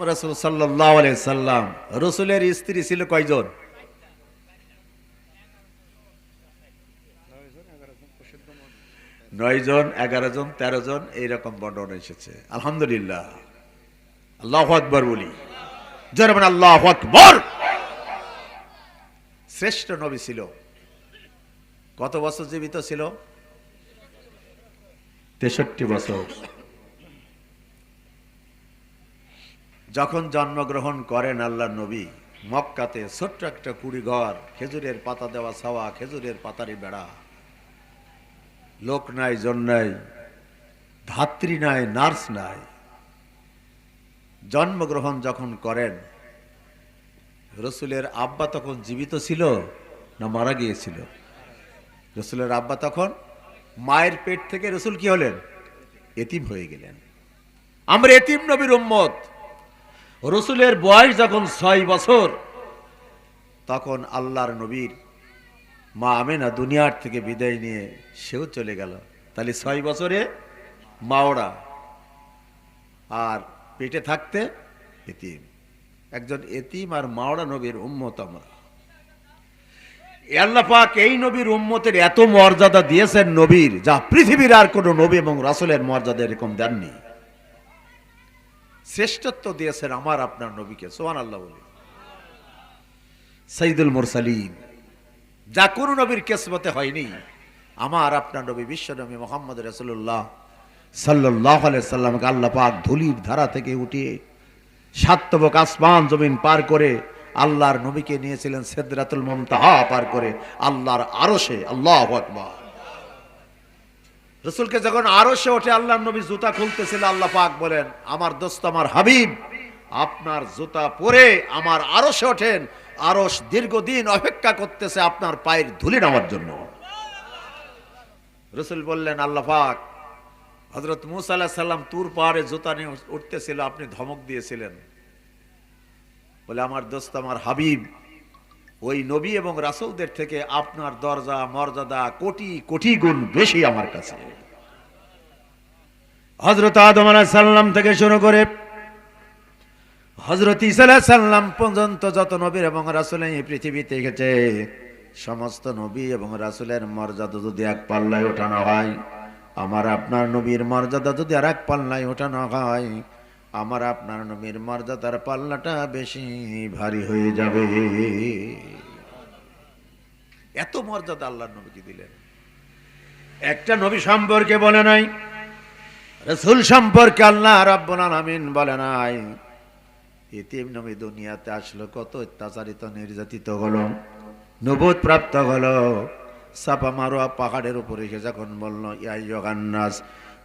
রসুল সাল্লাহ সাল্লাম। রসুলের স্ত্রী ছিল কয়জন? নয় জন এগারো জন তেরো জন এইরকম বর্ণনা এসেছে। আলহামদুলিল্লাহ। আল্লাহ আকবর বলি। জোরে মানে আল্লাহ আকবর! শ্রেষ্ঠ নবী ছিল। কত বছর জীবিত ছিল? তেষট্টি বছর। যখন জন্মগ্রহণ করেন আল্লাহ নবী, মক্কাতে ছোট্ট একটা কুড়ি ঘর খেজুরের পাতা দেওয়া ছাওয়া, খেজুরের পাতারি বেড়া। লোক নাই, জন নাই, ধাত্রী নাই, নার্স নাই। জন্মগ্রহণ যখন করেন, রসুলের আব্বা তখন জীবিত ছিল না মারা গিয়েছিল? রসুলের আব্বা তখন মায়ের পেট থেকে রসুল কি হলেন? এতিম হয়ে গেলেন। আমরা এতিম নবীর উম্মত। রসুলের বয়স যখন ছয় বছর, তখন আল্লাহর নবীর মা আমেনা দুনিয়ার থেকে বিদায় নিয়ে সেও চলে গেল। তাহলে ছয় বছরে মাওড়া আর পেটে থাকতে এতিম। একজন এতিম আর মাওড়া নবীর উম্মত আমরা। আল্লাহ পাক এই নবীর উম্মতের এত মর্যাদা দিয়েছেন নবীর, যা পৃথিবীর আর কোনো নবী এবং রাসুলের মর্যাদা এরকম দেননি। শ্রেষ্ঠত্ব দিয়েছেন আমার আপনার নবীকে সোহান আল্লাহ বলি। সঈদুল মুরসালিন, যা কোনো নবীর কেসমতে হয়নি, আমার আপনার নবী বিশ্ব নবী মোহাম্মদ রসুল্লাহ সাল্লাহ সাল্লামকে আল্লাহ পাক ধুলির ধারা থেকে উঠিয়ে সাত্তবক আসমান জমিন পার করে আল্লাহর নবীকে নিয়েছিলেন সেদরাতুল মমতাহা পার করে, আল্লাহর আরশে, আল্লাহ আকবার। রসুলকে যখন আরশে ওঠে, আল্লাহ নবী জুতা খুলতেছিল, আল্লাহ পাক বলেন, আমার দোস্ত, আমার হাবিব, আপনার জুতা পরে আমার আরশে ওঠেন। আরশ দীর্ঘদিন অপেক্ষা করতেছে আপনার পায়ের ধুলি নেওয়ার জন্য। রসুল বললেন, আল্লাহ পাক হজরত মুসা আল্লাহ সাল্লাম তুর পাহাড়ে জুতা নিয়ে উঠতেছিল, আপনি ধমক দিয়েছিলেন। বলে, আমার দোস্ত, আমার হাবিব ওই নবী এবং রাসুলদের থেকে আপনার দরজা, মর্যাদা কোটি কোটি গুণ বেশি আমার কাছে। হজরত আদম সাল্লাম থেকে শুরু করে হজরত ইসাল্লাহ সাল্লাম পর্যন্ত যত নবীর এবং রাসুল এই পৃথিবীতে গেছে সমস্ত নবী এবং রাসুলের মর্যাদা যদি এক পাল্লায় ওঠানো হয়, আমার আপনার নবীর মর্যাদা যদি আর এক পাল্লায় ওঠানো হয় আমার আপনার নবীর মর্যাদার পাল্লাটা বেশি ভারী হয়ে যাবে। এত মর্যাদা আল্লাহর নবীকে দিলেন। একটা নবী সম্পর্কে বলে নাই, রসুল সম্পর্কে আল্লাহ রাব্বুল আলামিন বলে নাই। ইতিম নবী দুনিয়াতে আসলো, কত অত্যাচারিত, নির্যাতিত হলো নবুদ প্রাপ্ত হলো সাপা মারোয়া পাহাড়ের উপরে এসে যখন বলল ইয়াই জগান্নাস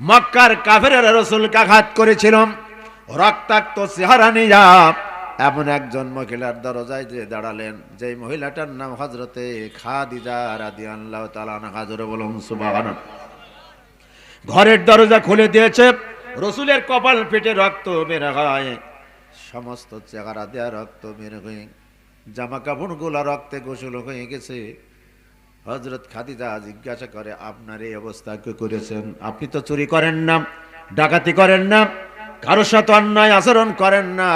মক্কার কাফেরেরা রসুলকে আঘাত করেছিল রক্তাক্ত চেহারা নিয়া এমন একজন মহিলার দরজায় যে দাঁড়ালেন যে মহিলাটার নাম হজরতে খাদিজা রাদি আল্লাহ তালা হাজরে বলুন সুবাহান ঘরের দরজা খুলে দিয়েছে, রসুলের কপাল ফেটে রক্ত বের হয়, সমস্ত চেহারা দেয়া রক্ত বের হয়ে জামা কাপড়গুলা রক্তে গোসল হয়ে গেছে। হজরত খাদিজা জিজ্ঞাসা করে, আপনার এই অবস্থা কে করেছেন? আপনি তো চুরি করেন না, ডাকাতি করেন না কারোর সাথে অন্যায় আচরণ করেন না।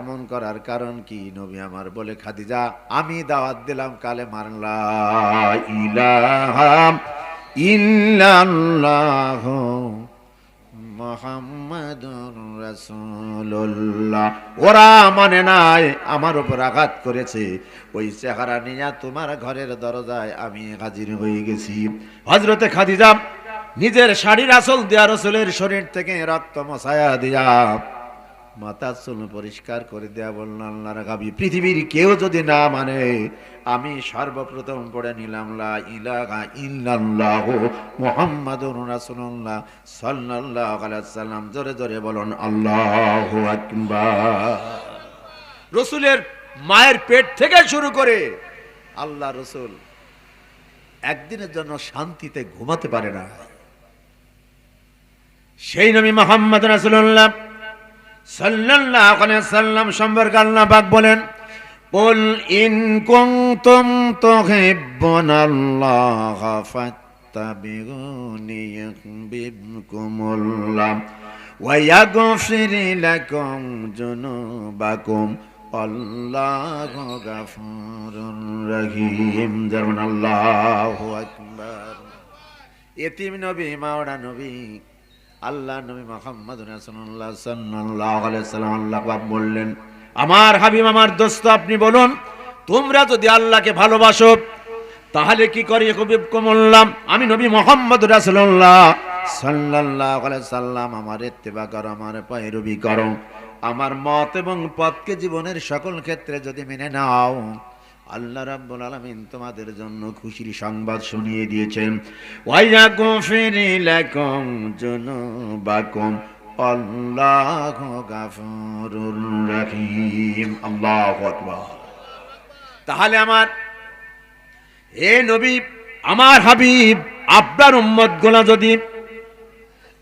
এমন করার কারণ কি নবী আমার? বলে, খাদিজা, আমি দাওয়াত দিলাম কালে মারলা ইলাহাম ইল্লাল্লাহ। মোহাম্মদুর রাসূলুল্লাহ ওরা মানে নাই আমার উপর আঘাত করেছে। ওই চেহারা নিয়ে তোমার ঘরের দরজায় আমি হাজির হয়ে গেছি। হজরতে খাদিজা, নিজের শাড়ির আসল দেয়া রসুলের শরীর থেকে রক্ত মশায়া দিয়া মাথা চুল পরিষ্কার করে দেয়া বলল, আল্লাহর গাবি, পৃথিবীর কেউ যদি না মানে আমি সর্বপ্রথম পড়ে নিলাম, লা ইলাহা ইল্লাল্লাহ মুহাম্মাদুর রাসূলুল্লাহ সাল্লাল্লাহু আলাইহি সাল্লাম জোরে জোরে বলুন, আল্লাহু আকবার। রসুলের মায়ের পেট থেকে শুরু করে আল্লাহ রসুল একদিনের জন্য শান্তিতে ঘুমাতে পারে না। সেই নবী মোহাম্মদ রাসূলুল্লাহ সাল্লাল্লাহু আলাইহি সাল্লাম সম্পর্কে আল্লাহ পাক বলেন قل إن كنتم تحبون الله فاتبعوني يحببكم الله ويغفر لكم ذنوبكم والله غفور رحيم যেমন আল্লাহু আকবার এতিম নবী মাওড়া নবী আল্লাহ নবী মোহাম্মদ পাক বললেন, আমার হাবিব, আমার দোস্ত, আপনি বলুন, তোমরা যদি আল্লাহকে ভালোবাসো, তাহলে কি করি কমল্লাম? আমি নবী মোহাম্মদ রাসূলুল্লাহ সাল্লাল্লাহু আলাইহি সাল্লাম, আমার ইত্তেবা করো, আমার পয়রবি করো। আমার মত এবং পথকে জীবনের সকল ক্ষেত্রে যদি মেনে নাও আল্লাহ রাব্বুল আলামিন তোমাদের জন্য খুশির সংবাদ শুনিয়ে দিয়েছেন। ওয়াইয়া গফিরি লাকুম জুনুবাকুম আল্লাহু গাফুরুর রহিম। আল্লাহু আকবার। তাহলে আমার, হে নবী, আমার হাবিব, আপনার উম্মত গোলা যদি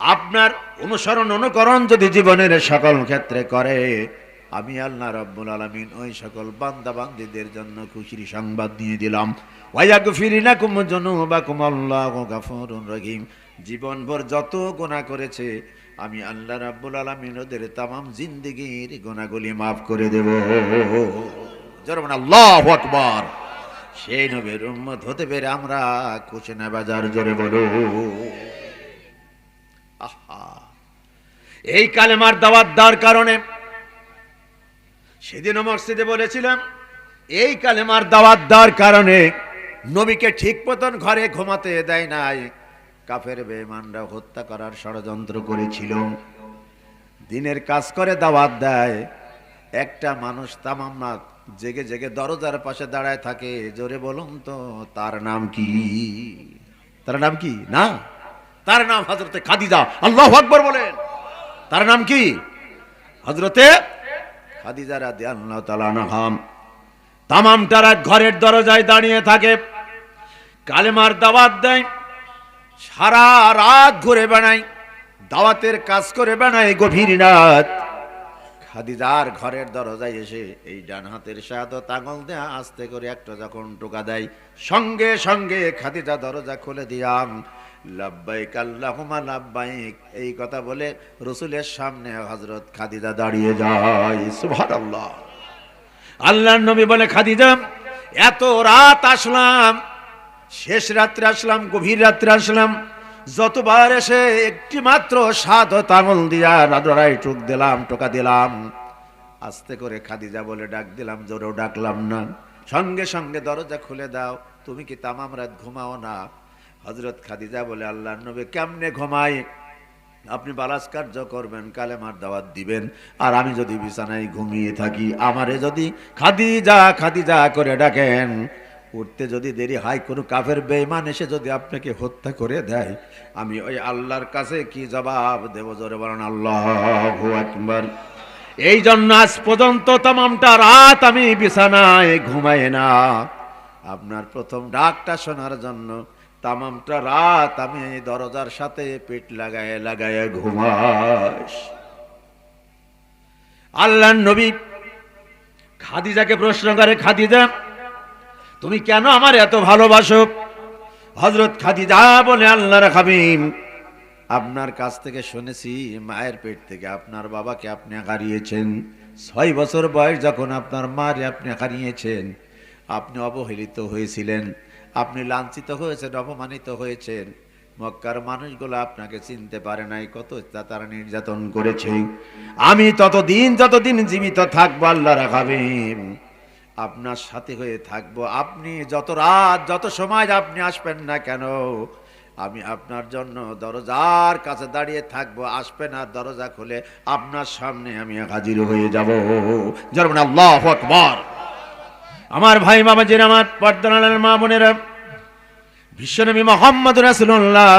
আপনার অনুসরণ, অনুকরণ যদি জীবনের সকল ক্ষেত্রে করে আমি আল্লাহ রব্বুল আলমিন ওই সকল বান্দা বান্দিদের জন্য খুশির সংবাদ দিয়ে দিলাম। ওয়াইয়াক ফিরিনা কুম জনুবা কুম আল্লাহ গাফরুন রহিম। জীবনভর যত গোনা করেছে, আমি আল্লাহ রাব্বুল আলমিন ওদের তামাম জিন্দিগির গোনাগুলি মাফ করে দেব। যেমন আল্লাহ আকবার। সেই নবীর উম্মত হতে পেরে আমরা কুচনা বাজার জোরে বলো। আহা। এই কালেমার দাওয়াত দেওয়ার কারণে সেদিনও মসজিদে বলেছিলাম, এই কালেমার দাওয়াত দেওয়ার কারণে নবীকে ঠিক মতন ঘরে ঘুমাতে দেয় নাই। কাফের বেমানরা হত্যা করার ষড়যন্ত্র করেছিল। দিনের কাজ করে দাওয়াত দেয়, একটা মানুষ তামাম না জেগে জেগে দরজার পাশে দাঁড়ায় থাকে। জোরে বলুন তো, তার নাম কি? তার নাম কি? না? তার নাম হজরতে খাদিজা। আল্লাহ আকবর বলেন। তার নাম কি? হজরতে খাদিজা রাদি আল্লাহ তালাম তামামটারা ঘরের দরজায় দাঁড়িয়ে থাকে। কালেমার দাওয়াত দেয়। সারা রাত ঘুরে বেড়ায়। দাওয়াতের কাজ করে বেড়ায় গভীর রাত। খাদিজার ঘরের দরজায় এসে এই ডান হাতের সাহায্য তাঙল দেয়া আস্তে করে একটা যখন টোকা দেয়, সঙ্গে সঙ্গে খাদিজা দরজা খুলে দিয়াম লাব্বাইক আল্লাহুমা লাব্বাইক। এই কথা বলে রসুলের সামনে হজরত খাদিজা দাঁড়িয়ে যায়। আল্লাহ আল্লাহর নবী বলে, খাদিজা, এত রাত আসলাম, শেষ রাত্রে আসলাম, গভীর রাত্রে আসলাম, যতবার এসে একটি মাত্র সাদ তাঙল দিয়া রাজরাই টুক দিলাম, টোকা দিলাম। আস্তে করে খাদিজা বলে, ডাক দিলাম, জোরেও ডাকলাম না। সঙ্গে সঙ্গে দরজা খুলে দাও, তুমি কি তামাম রাত ঘুমাও না? হজরত খাদিজা বলে আল্লাহ নবী কেমনে ঘুমাই? আপনি বালাস কার্য করবেন, কালেমার দাওয়াত দিবেন। আর আমি যদি বিছানায় ঘুমিয়ে থাকি, আমারে যদি খাদিজা খাদিজা করে ডাকেন। উঠতে যদি দেরি হয়, কোনো কাফের বেইমান এসে যদি আপনাকে হত্যা করে দেয়, আমি ওই আল্লাহর কাছে কি জবাব দেব? জোরে বলেন, আল্লাহ এই জন্য আজ পর্যন্ত তামামটা রাত আমি বিছানায় ঘুমাই না। আপনার প্রথম ডাকটা শোনার জন্য তামামটা রাত, আমি দরজার সাথে পেট লাগায় লাগায় ঘুমাস। আল্লাহ নবী খাদিজাকে প্রশ্ন করে, খাদিজা, তুমি কেন আমার এত ভালোবাসো? হজরত খাদিজা বলে, আল্লাহর খাবিম আপনার কাছ থেকে শুনেছি, মায়ের পেট থেকে আপনার বাবাকে আপনি হারিয়েছেন। ছয় বছর বয়স যখন আপনার মারে আপনি হারিয়েছেন, আপনি অবহেলিত হয়েছিলেন। আপনি লাঞ্ছিত হয়েছেন, অপমানিত হয়েছেন। মক্কার মানুষগুলো আপনাকে চিনতে পারে নাই, কত তারা নির্যাতন করেছে। আমি ততদিন, যতদিন জীবিত থাকব আল্লাহ রাখাবেন আপনার সাথে হয়ে থাকব। আপনি যত রাত, যত সময় আপনি আসবেন না কেন, আমি আপনার জন্য দরজার কাছে দাঁড়িয়ে থাকব। আসবেন আর দরজা খুলে আপনার সামনে আমি হাজির হয়ে যাব। যেমন আল্লাহ আকবার। আমার ভাই বাবাজির আমার পর্দানালের মা বোনেরা, বিশ্বনবী মোহাম্মদ রাসূলুল্লাহ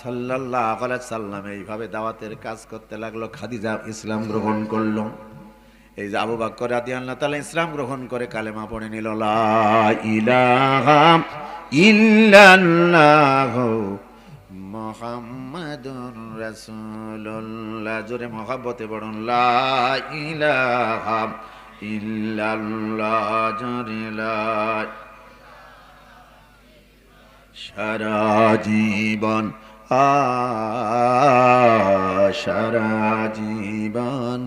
সাল্লাল্লাহু আলাইহি সাল্লাম এইভাবে দাওয়াতের কাজ করতে লাগল, খাদিজা ইসলাম গ্রহণ করল। এই যে আবু বকর রাদিয়াল্লাহু তাআলা ইসলাম গ্রহণ করে কালেমা পড়ে নিল মুহাম্মাদুর রাসূলুল্লাহ। জোরে মহব্বতে পড়ুন লা ইলাহা ইল্লাল্লাহ জোরে লা সারা জীবন সারা জীবন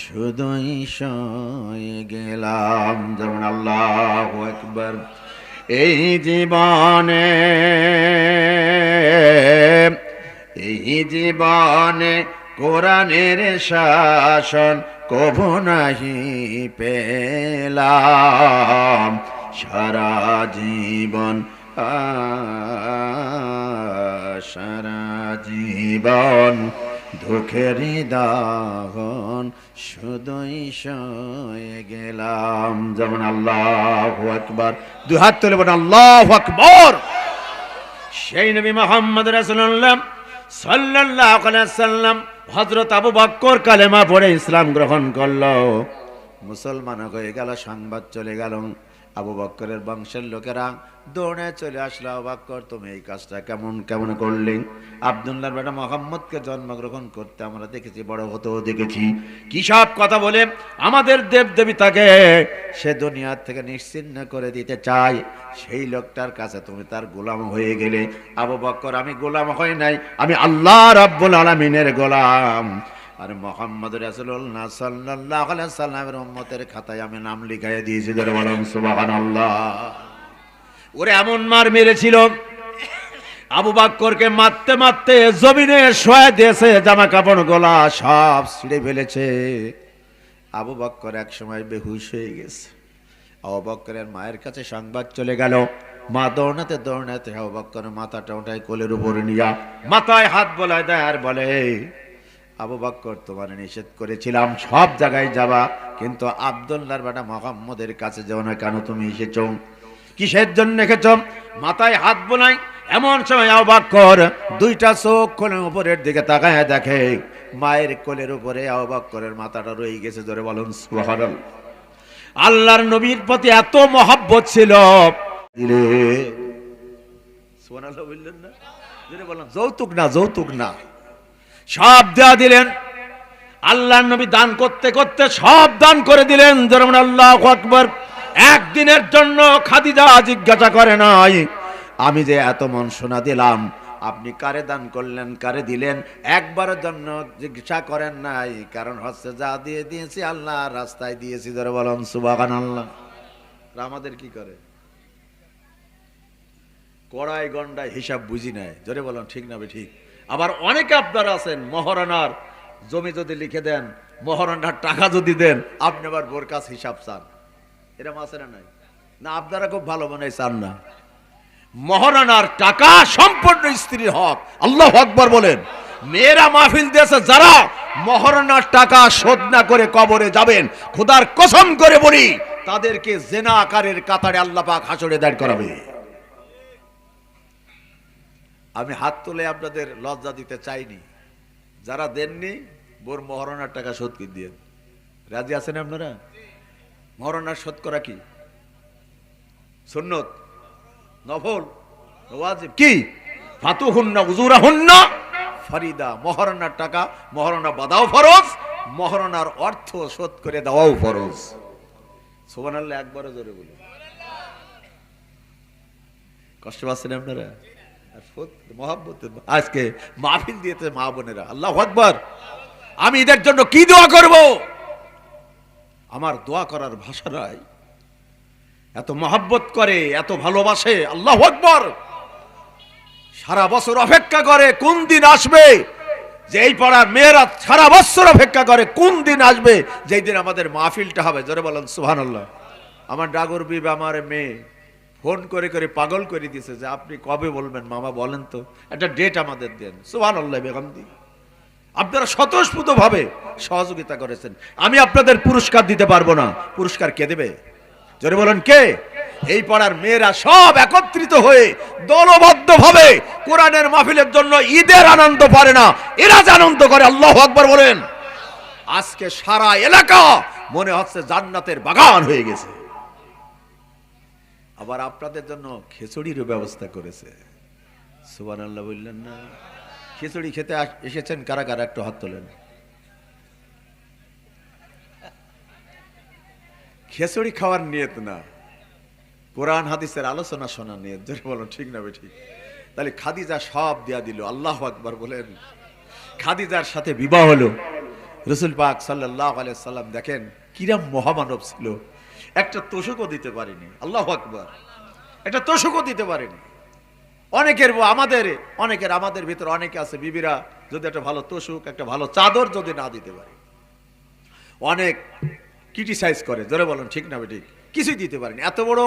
শুধুই সয়ে গেলাম। যেমন আল্লাহ একবার এই জীবনে এই জীবনে কোরআনের শাসন কভু নাহি পেলাম। সারা জীবন সারা জীবন দুঃখের দাহন শুধুই সয়ে গেলাম। যেমন আল্লাহ আকবার। দু হাত তুলে বলেন, আল্লাহ আকবর। সেই নবী মোহাম্মদ রাসূলুল্লাহ সাল্লাল্লাহু আলাইহি সাল্লাম হযরত আবু বক্কর কালেমা পড়ে ইসলাম গ্রহণ করল। মুসলমান হয়ে গেল সংবাদ চলে গেল। আবু বক্করের বংশের লোকেরা দৌড়ে চলে আসলো, আবু বক্কর, তুমি এই কাজটা কেমন কেমন করলে? আব্দুল্লাহর বেটা মোহাম্মদকে জন্মগ্রহণ করতে আমরা দেখেছি, বড় হতেও দেখেছি। কি সব কথা বলে? আমাদের দেব দেবী তাকে সে দুনিয়ার থেকে নিশ্চিন্ন করে দিতে চায়। সেই লোকটার কাছে তুমি তার গোলাম হয়ে গেলে। আবু বক্কর, আমি গোলাম হই নাই, আমি আল্লাহ রাব্বুল আলামিনের গোলাম। আর মোহাম্মদ রাসূলুল্লাহ সাল্লাল্লাহু আলাইহি সাল্লামের উম্মতের খাতায় আমি নাম লিখাইয়া দিয়েছি সুবহানাল্লাহ। ওরে এমন মার মেরেছিল, আবু বাক্করকে মারতে মারতে জমিনে শোয়া দিয়েছে জামা কাপড় গোলা সব ছিঁড়ে ফেলেছে। আবু বক্কর এক সময় বেহুশ হয়ে গেছে। আবু বক্করের মায়ের কাছে সংবাদ চলে গেল, মা দৌড়াতে দৌড়াতে আবু বক্করের মাথাটা ওটাই কোলের উপরে নিয়া, মাথায় হাত বলায় দেয় আর বলে আবু বক্কর তোমার নিষেধ করেছিলাম সব জায়গায় যাবা কিন্তু আব্দুল্লাহর বেটা মোহাম্মদের কাছে যাও না কেন তুমি এসেছ? কিসের জন্য রেখেছ মাথায় হাত বোনাই এমন সময় অবাক কর দুইটা চোখ কোলের উপরের দিকে তাকায় দেখে মায়ের কোলের উপরে অবাক করের মাথাটা রয়ে গেছে ধরে বলুন আল্লাহর নবীর প্রতি এত মহাব্বত ছিল। বললেন না? জোরে যৌতুক না যৌতুক না। সব দেয়া দিলেন। আল্লাহর নবী দান করতে করতে সব দান করে দিলেন। যেমন আল্লাহ আকবর। একদিনের জন্য খাদিজা জিজ্ঞাসা করে নাই। আমি যে এত মন শোনা দিলাম, আপনি কারে দান করলেন, কারে দিলেন? একবারের জন্য জিজ্ঞাসা করেন নাই। কারণ হচ্ছে যা দিয়ে দিয়েছি আল্লাহ, রাস্তায় দিয়েছি, ধরে বলুন সুবাগান আল্লাহ আমাদের কি করে? কড়াই গন্ডায় হিসাব বুঝি নেয় জোরে বলুন, ঠিক না ঠিক। আবার অনেকে আপনারা আছেন, মহারানার জমি যদি লিখে দেন, মহারানার টাকা যদি দেন, আপনি আবার বোর কাছ হিসাব চান। এরকম আছে না নাই? না, আপনারা খুব ভালো মনে চান না। মহারানার টাকা সম্পূর্ণ স্ত্রীর হক। আল্লাহ আকবর বলেন, মেয়েরা মাহফিল দিয়েছে যারা মহারানার টাকা শোধ না করে কবরে যাবেন, খোদার কসম করে বলি, তাদেরকে জেনা আকারের কাতারে আল্লাহ পাক হাসরে দাঁড় করাবে। আমি হাত তুলে আপনাদের লজ্জা দিতে চাইনি। যারা দেননি, বোর মহরণার টাকা শোধ করে দিয়ে রাজি আছেন আপনারা? মহরণার শোধ করা কি? সুন্নত? নফল? ওয়াজিব কি? উজুরা হুন্না ফরিদা, মহারণার টাকা, মহরণা বাদাও ফরজ, মহরণার অর্থ শোধ করে দেওয়াও ফরজ। সোবান একবারও জোরে বলি কষ্ট পাচ্ছেন আপনারা? আর মহাব্বত আজকে মাহফিল দিয়েছে মা বোনেরা। আল্লাহ আকবর। আমি এদের জন্য কি দোয়া করব? আমার দোয়া করার ভাষা নাই। এত মহাব্বত করে, এত ভালোবাসে, আল্লাহ আকবর। সারা বছর অপেক্ষা করে, কোন দিন আসবে? যে এই পাড়ার মেয়েরা সারা বছর অপেক্ষা করে, কোন দিন আসবে? যেই দিন আমাদের মাহফিলটা হবে। জোরে বলেন সুহান আল্লাহ আমার ডাগর বিবে, আমার মেয়ে। ফোন করে করে পাগল করে দিয়েছে যে আপনি কবে বলবেন? মামা বলেন তো। একটা ডেট আমাদের দেন। সুবান আল্লাহ বেগমদি আপনারা স্বতঃস্ফূর্ত ভাবে সহযোগিতা করেছেন। আমি আপনাদের পুরস্কার দিতে পারব না। পুরস্কার কে দেবে? জোরে বলেন, কে? এই পাড়ার মেয়েরা সব একত্রিত হয়ে দলবদ্ধ ভাবে কোরআনের মাহফিলের জন্য ঈদের আনন্দ পারে না। এরা যে আনন্দ করে, আল্লাহ আকবর বলেন। আজকে সারা এলাকা মনে হচ্ছে জান্নাতের বাগান হয়ে গেছে। আবার আপনাদের জন্য খিচুড়িরও ব্যবস্থা করেছে। সুবান আল্লাহ বললেন, না, খিচুড়ি খেতে এসেছেন কারা কারা একটু হাত তোলেন? খিচুড়ি খাওয়ার নিয়ত না। কোরআন, হাদিসের আলোচনা শোনা নিয়ত। যদি বলো, ঠিক না ঠিক তাহলে খাদিজা সব দিয়া দিল। আল্লাহ আকবার বলেন, খাদিজার সাথে বিবাহ হলো। রসুল পাক সাল্লাহ আলিয়া সাল্লাম দেখেন, কিরাম মহামানব ছিল। একটা তোষকও দিতে পারেনি। আল্লাহ আকবার। একটা তোষকও দিতে পারেনি। অনেকের আমাদের অনেকের আমাদের ভিতরে অনেকে আছে বিবিরা, যদি একটা ভালো তোষক, একটা ভালো চাদর যদি না দিতে পারে। অনেক ক্রিটিসাইজ করে, জোরে বলেন, ঠিক না ঠিক কিছুই দিতে পারেনি। এত বড়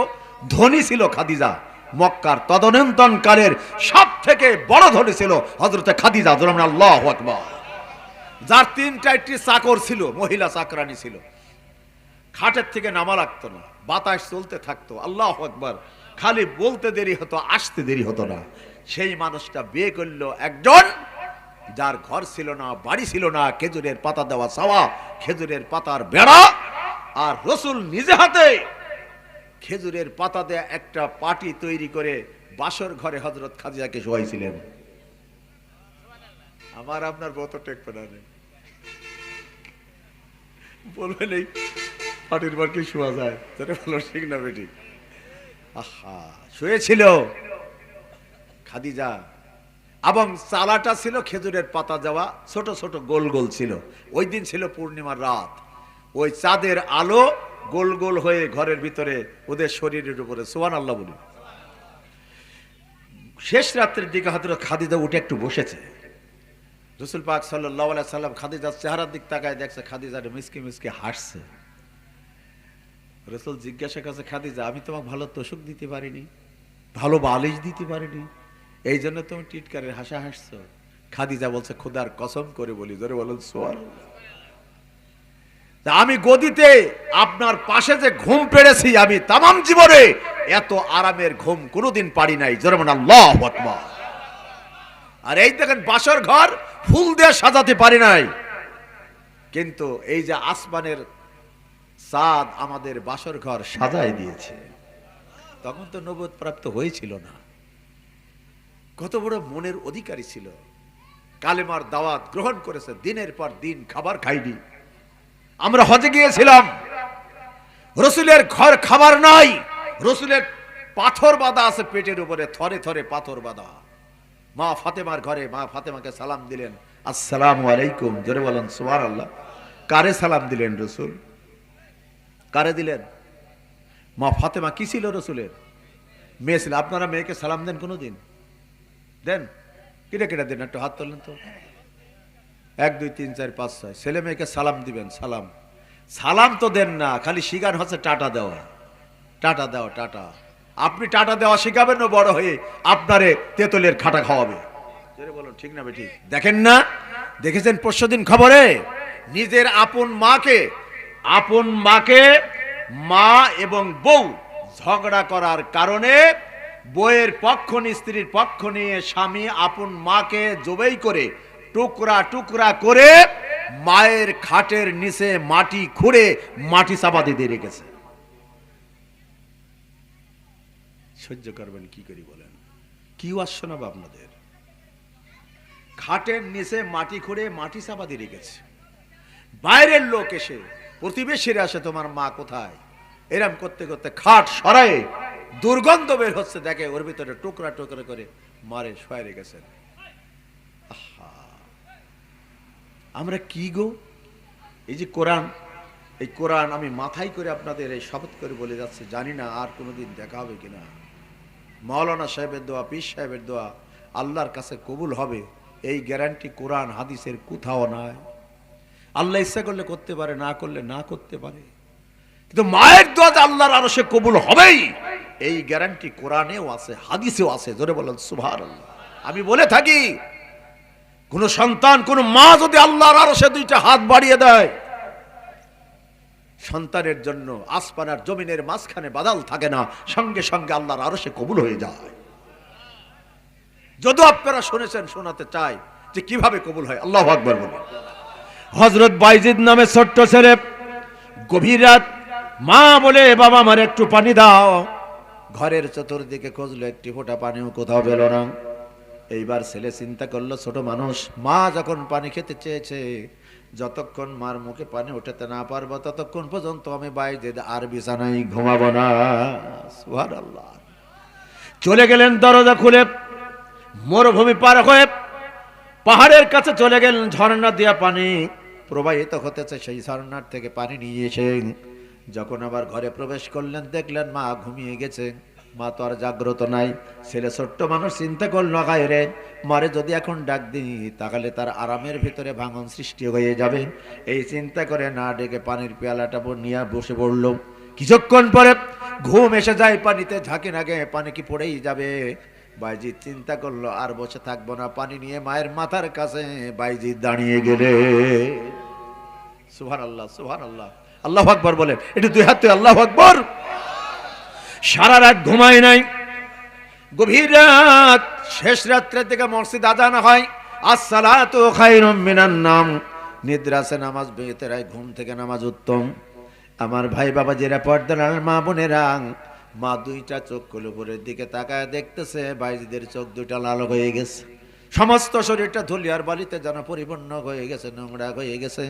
ধনী ছিল খাদিজা, মক্কার তদনন্তন কালের সব থেকে বড় ধনী ছিল হজরতে খাদিজা বলেন আল্লাহ আকবার। যার তিন চারটি চাকর ছিল, মহিলা চাকরানি ছিল। খাটের থেকে নামা লাগতো না, বাতাস চলতে থাকতো, আল্লাহ আকবার। খালি বলতে দেরি হতো, আসতে দেরি হতো না। সেই মানুষটা বিয়ে করল একজন যার ঘর ছিল না, বাড়ি ছিল না, খেজুরের পাতা দেওয়া চাওয়া, খেজুরের পাতার বেড়া, আর রসুল নিজে হাতে খেজুরের পাতা দেয়া একটা পাটি তৈরি করে বাসর ঘরে হজরত খাজিয়াকে শোয়াইছিলেন। আমার আপনার বত রে। বলবেন এই পাটির বার কি শোয়া যায়? বলো, ঠিক না বেটি। আহা, শুয়েছিল। খাদিজা, এবং চালাটা ছিল খেজুরের পাতা যাওয়া, ছোট ছোট গোল গোল ছিল। ওই দিন ছিল পূর্ণিমার রাত। ওই চাঁদের আলো গোল গোল হয়ে ঘরের ভিতরে ওদের শরীরের উপরে সোয়ান আল্লাহ বলি। শেষ রাত্রের দিকে হয়তো খাদিজা উঠে একটু বসেছে। রসুল পাক সাল্লাহ সাল্লাম খাদিজার চেহারার দিক তাকায় দেখছে খাদিজার মিসকে মিসকে হাসছে। রসুল জিজ্ঞাসা করছে, খাদিজা, আমি তোমাকে ভালো তোষক দিতে পারিনি, ভালো বালিশ দিতে পারিনি, এই জন্য তুমি টিটকারের হাসা হাসছো। খাদিজা বলছে, খোদার কসম করে বলি ধরে বলুন সোয়াল আমি গদিতে আপনার পাশে যে ঘুম পেড়েছি, আমি তামাম জীবনে এত আরামের ঘুম কোনোদিন পারি নাই আর এই দেখেন, বাসর ঘর ফুল দিয়ে সাজাতে পারি নাই। কিন্তু এই যে আসমানের চাঁদ আমাদের বাসর ঘর সাজাই দিয়েছে। তখন তো নবদ প্রাপ্ত হয়েছিল না। কত বড় মনের অধিকারী ছিল। কালেমার দাওয়াত গ্রহণ করেছে, দিনের পর দিন খাবার খাইনি। আমরা হজে গিয়েছিলাম। রসুলের ঘর খাবার নাই। রসুলের পাথর বাঁধা আছে পেটের উপরে, থরে থরে পাথর বাঁধা। মা ফাতেমার ঘরে মা ফাতেমাকে সালাম দিলেন, আসসালামু আলাইকুম। জোরে বলেন সুবহান আল্লাহ কারে সালাম দিলেন রসুল? কারে দিলেন? মা ফাতেমা কি ছিল রসুলের? মেয়ে ছিল। আপনারা মেয়েকে সালাম দেন কোনো দিন? দেন কিরে কেটে দেন, একটু হাত তোলেন তো। এক, দুই, তিন, চার, পাঁচ, ছয়। ছেলে মেয়েকে সালাম দিবেন, সালাম। সালাম তো দেন না, খালি শিকার হচ্ছে টাটা দেওয়া। টাটা দেওয়া, টাটা। আপনি টাটা দেওয়া শিখাবেন না বড় হয়ে আপনারে তেতলের খাটা খাওয়াবে। বলুন, ঠিক না বেটি দেখেন না? দেখেছেন পরশুদিন খবরে? নিজের আপন মাকে আপন মাকে, মা এবং বউ ঝগড়া করার কারণে বইয়ের পক্ষ স্ত্রীর পক্ষ নিয়ে স্বামী আপন মাকে জবেই করে, টুকরা টুকরা করে মায়ের খাটের নিচে মাটি খুঁড়ে মাটি চাপা দিয়ে রেখেছে। সহ্য করবেন, কি করি বলেন? কি শোনাবো আপনাদের? খাটের নিচে মাটি খুঁড়ে মাটি চাপা দিয়ে রেখেছে। বাইরের লোক এসে প্রতিবেশীরা আসে তোমার মা কোথায়? এরম করতে করতে খাট সরায়ে দুর্গন্ধ বের হচ্ছে, দেখে ওর ভিতরে টুকরা টুকরা করে মারে শোয়া রেখেছেন আহা! আমরা কি গো? এই যে কোরআন, এই কোরআন আমি মাথায় করে আপনাদের এই শপথ করে বলে যাচ্ছে, জানি না আর কোনোদিন দেখা হবে কিনা। মাওলানা সাহেবের দোয়া, পীর সাহেবের দোয়া আল্লাহর কাছে কবুল হবে, এই গ্যারান্টি কোরআন, হাদিসের কোথাও নাই। আল্লাহ ইচ্ছা করলে করতে পারে, না করলে না করতে পারে। কিন্তু মায়ের দোয়া আল্লাহর আরও সে কবুল হবেই। এই গ্যারান্টি কোরআনেও আছে, হাদিসেও আছে, জোরে বলেন সুভার আল্লাহ আমি বলে থাকি, কোন সন্তান, কোন মা যদি আল্লাহর আরও সে দুইটা হাত বাড়িয়ে দেয়, সন্তানের জন্য আসমানার জমিনের মাঝখানে বাদাল থাকে না, সঙ্গে সঙ্গে আল্লাহর আরও সে কবুল হয়ে যায়। যদিও আপনারা শুনেছেন, শোনাতে চাই যে কীভাবে কবুল হয়, আল্লাহ আকবর বলুন। হজরত বাইজিদ নামে ছোট্ট ছেলে। গভীর রাত, মা বলে, বাবা, আমার একটু পানি দাও। ঘরের চতুর্দিকে খুঁজলো, একটি ফোঁটা পানিও কোথাও পেল না। এইবার ছেলে চিন্তা করল, ছোট মানুষ, মা যখন পানি খেতে চেয়েছে, যতক্ষণ মার মুখে পানি উঠাতে না পারব, ততক্ষণ পর্যন্ত আমি বাইরে আর বিছানায় ঘুমাবো না। চলে গেলেন দরজা খুলে। মরুভূমি পার হয়ে পাহাড়ের কাছে চলে গেলেন, ঝর্ণা দিয়া পানি। প্রবাহিত হতেছে সেই ঝর্ণার থেকে পানি নিয়ে এসে যখন আবার ঘরে প্রবেশ করলেন, দেখলেন মা ঘুমিয়ে গেছে। মা তো আর জাগ্রত নাই। ছেলে ছোট্ট মানুষ, চিন্তা করল গায়ে রে, মারে যদি এখন ডাক দিই, তাহলে তার আরামের ভিতরে ভাঙন সৃষ্টি হয়ে যাবে। এই চিন্তা করে না ডেকে পানির পেয়ালাটা নিয়ে বসে পড়ল। কিছুক্ষণ পরে ঘুম এসে যায়, পানিতে ঝাঁকি নাগে পানি কি পড়েই যাবে? বাইজিৎ চিন্তা করল, আর বসে থাকব না। পানি নিয়ে মায়ের মাথার কাছে বাইজিৎ দাঁড়িয়ে গেলে। সুভান আল্লাহ সুভান আল্লাহ আল্লাহ আকবর বলেন একটু দুই হাত আল্লাহ আকবর। সারা রাত ঘুমায় নাই। গভীর রাত, শেষ রাত্রের থেকে মসজিদ আজান হয়। আসসালাতু মিনান নাম। নিদ্রাসে নামাজ বেতেরায় ঘুম থেকে নামাজ উত্তম। আমার ভাই বাবা যেরা পর্দার মা বোনেরা, মা দুইটা চোখ খুলে উপরের দিকে তাকায় দেখতেছে, বাইজিদের চোখ দুইটা লাল হয়ে গেছে। সমস্ত শরীরটা ধুলিয়ার বালিতে যেন পরিপূর্ণ হয়ে গেছে, নোংরা হয়ে গেছে।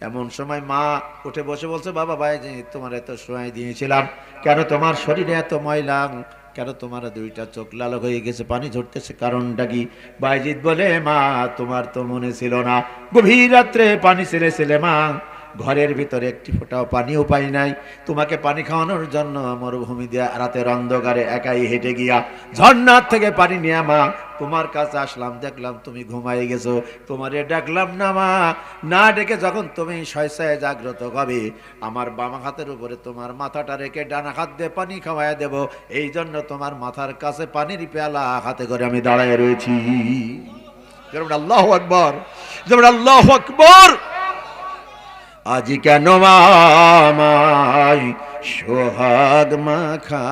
এমন সময় মা উঠে বসে বলছে, বাবা ভাই, যে তোমার এত সময় দিয়েছিলাম, কেন তোমার শরীরে এত ময়লা? কেন তোমার দুইটা চোখ লাল হয়ে গেছে? পানি ঝরতেছে কারণটা কি? বাইজিৎ বলে, মা, তোমার তো মনে ছিল না। গভীর রাত্রে পানি ছেড়েছিলে মা। ঘরের ভিতরে একটি ফোঁটাও পানিও পাই নাই। তোমাকে পানি খাওয়ানোর জন্য মরুভূমি দিয়া রাতের অন্ধকারে একাই হেঁটে গিয়া ঝর্ণার থেকে পানি নিয়ে মা, তোমার কাছে আসলাম, দেখলাম তুমি ঘুমাই গেছো। তোমারে ডাকলাম না মা, না ডেকে যখন তুমি শয়সায় জাগ্রত হবে আমার বাম হাতের উপরে তোমার মাথাটা রেখে ডানা হাত দিয়ে পানি খাওয়াই দেব। এই জন্য তোমার মাথার কাছে পানির পেয়ালা হাতে করে আমি দাঁড়ায় রয়েছি। যেমন আল্লাহ আকবর, যেমন আল্লাহ আকবর। আজ কেন সোহাগ মাখা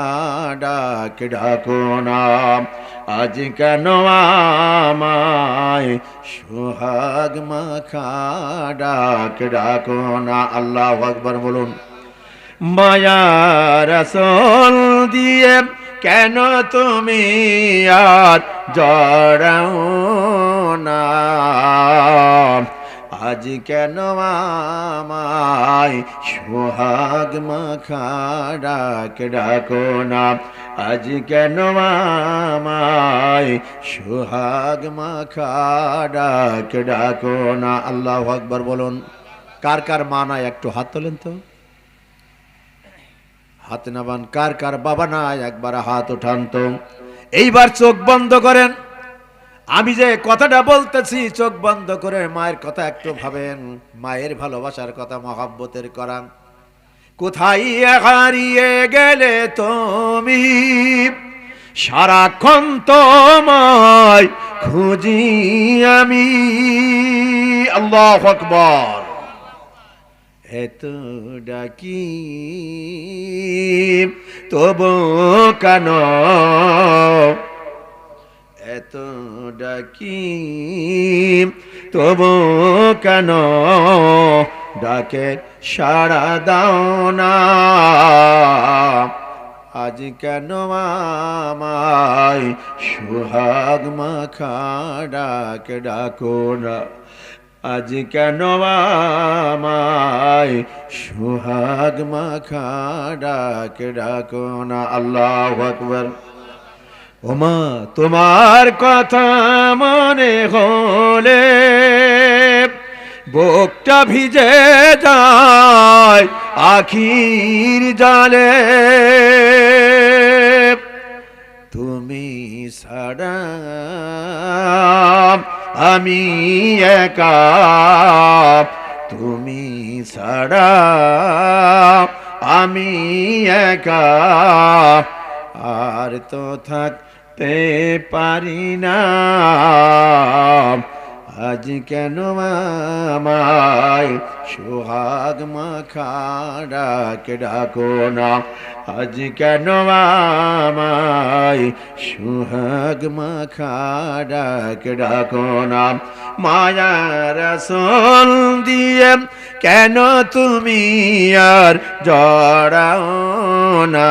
ডাক ডাকো না? আজ কেন আমায় সোহাগ মাখা ডাক ডাকো আল্লাহ আকবর বলুন। মায়ার আসল দিয়ে কেন তুমি আর জড়াও না? আজ কেন আমায় সোহাগ মাখা ডাক না? আজ কেন আমায় সোহাগ মাখা ডাক ডাকো না? আল্লাহ আকবর বলুন। কার কার মা নাই একটু হাত তোলেন তো। হাত নাবান, কার কার বাবা নাই একবার হাত উঠান তো। এইবার চোখ বন্ধ করেন। আমি যে কথাটা বলতেছি, চোখ বন্ধ করে মায়ের কথা একটু ভাবেন। মায়ের ভালোবাসার কথা, মহাব্বতের করান। কোথায় হারিয়ে গেলে তুমি? সারাক্ষণ তোমায় খুঁজি আমি। আল্লাহ আকবর। এত ডাকি, তবু কেন এত ডাকি, তবু কেন ডাকে সারা দাও না? আজ কেন আমায় সুহাগ মাখা ডাক ডাকো না? আজ কেন আমায় সুহাগ মাখা ডাক ডাকো না? আল্লাহ আকবর। ওমা, তোমার কথা মনে হলে বুকটা ভিজে যায় আখির জালে। তুমি ছাড়া আমি একা, তুমি ছাড়া আমি একা। আর তো থাকতে পারি না। আজ কেন আমায় সোহাগ মাখা ডাকে না? আজ কেন আমায় সোহাগ মাখা ডাকে না? মায়ার আসল দিয়ে কেন তুমি আর জড়াও না?